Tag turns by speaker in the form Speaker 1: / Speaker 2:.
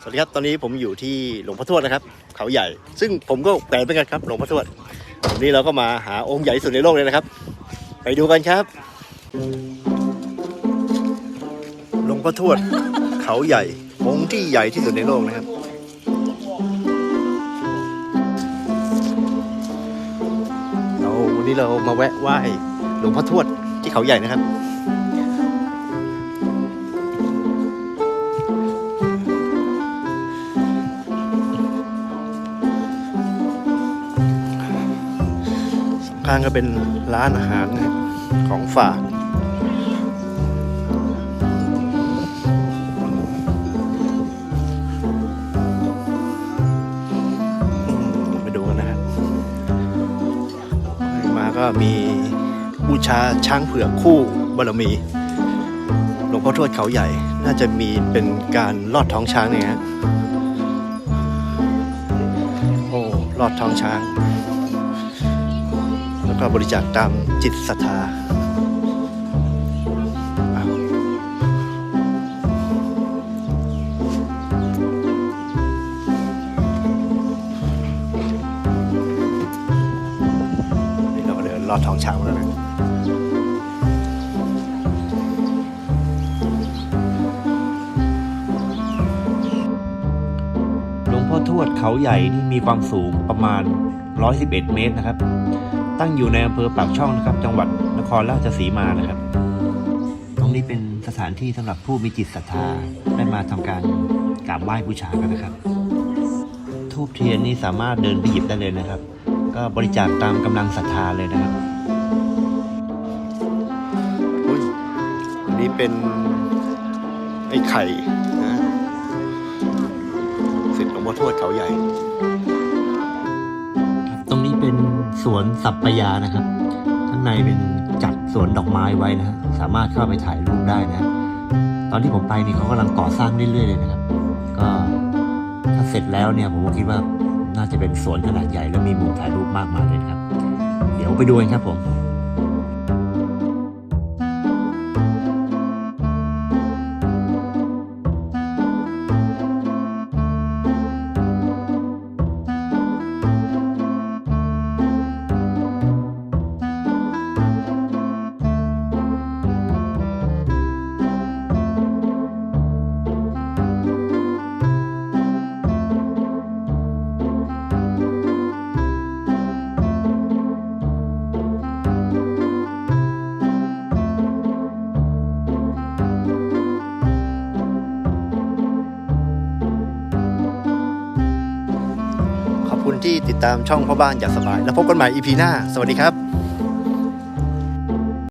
Speaker 1: สวัสดีครับตอนนี้ผมอยู่ที่หลวงพ่อทวดนะครับ เขาใหญ่ ซึ่งผมก็แปลเป็นกันครับหลวงพ่อทวดวันนี้เราก็มาหาองค์ใหญ่ที่สุดในโลกเลยนะครับ ไปดูกันครับหลวงพ่อทวด เขาใหญ่องค์ที่ใหญ่ที่สุดในโลกนะครับเราวันนี้เรามาแวะไหว้หลวงพ่อทวดที่เขาใหญ่นะครับ ข้างก็เป็นร้านอาหารของฝากมไปดูกันนะครับมาก็มีบูชาช้างเผือกคู่บารมี หลวงพ่อทวดเขาใหญ่ น่าจะมีเป็นการลอดท้องช้างเนี่ยฮะ โอ้ลอดท้องช้าง ก็บริจาคตามจิตศรัทธาเราก็เดินลอดท้องช้างแล้วนะ
Speaker 2: หลวงพ่อทวดเขาใหญ่ที่มีความสูงประมาณ 111 เมตรนะครับ ตั้งอยู่ในอำเภอปากช่องนะครับ จังหวัดนครราชสีมานะครับ ตรงนี้เป็นสถานที่สำหรับผู้มีจิตศรัทธาได้มาทำการกราบไหว้บูชากันนะครับ ทูบเทียนนี่สามารถเดินไปหยิบได้เลยนะครับ ก็บริจาคตามกำลังศรัทธาเลยนะครับ
Speaker 1: อุ้ยอันนี้เป็นไอ้ไข่นะสิทธิ์หลวงพ่อทวดเขาใหญ่
Speaker 2: ตรงนี้เป็นสวนสัปปยานะครับ ข้างในเป็นจัดสวนดอกไม้ไว้นะฮะสามารถเข้าไปถ่ายรูปได้นะ ตอนที่ผมไปนี่เขากำลังก่อสร้างเรื่อยๆเลยนะครับ ก็ถ้าเสร็จแล้วเนี่ยผมคิดว่าน่าจะเป็นสวนขนาดใหญ่แล้วมีมุมถ่ายรูปมากมายเลยนะครับ เดี๋ยวไปดูกันครับผม
Speaker 1: ที่ติดตามช่องพ่อบ้านอยากสบาย แล้วพบกันใหม่ EP หน้า สวัสดีครับ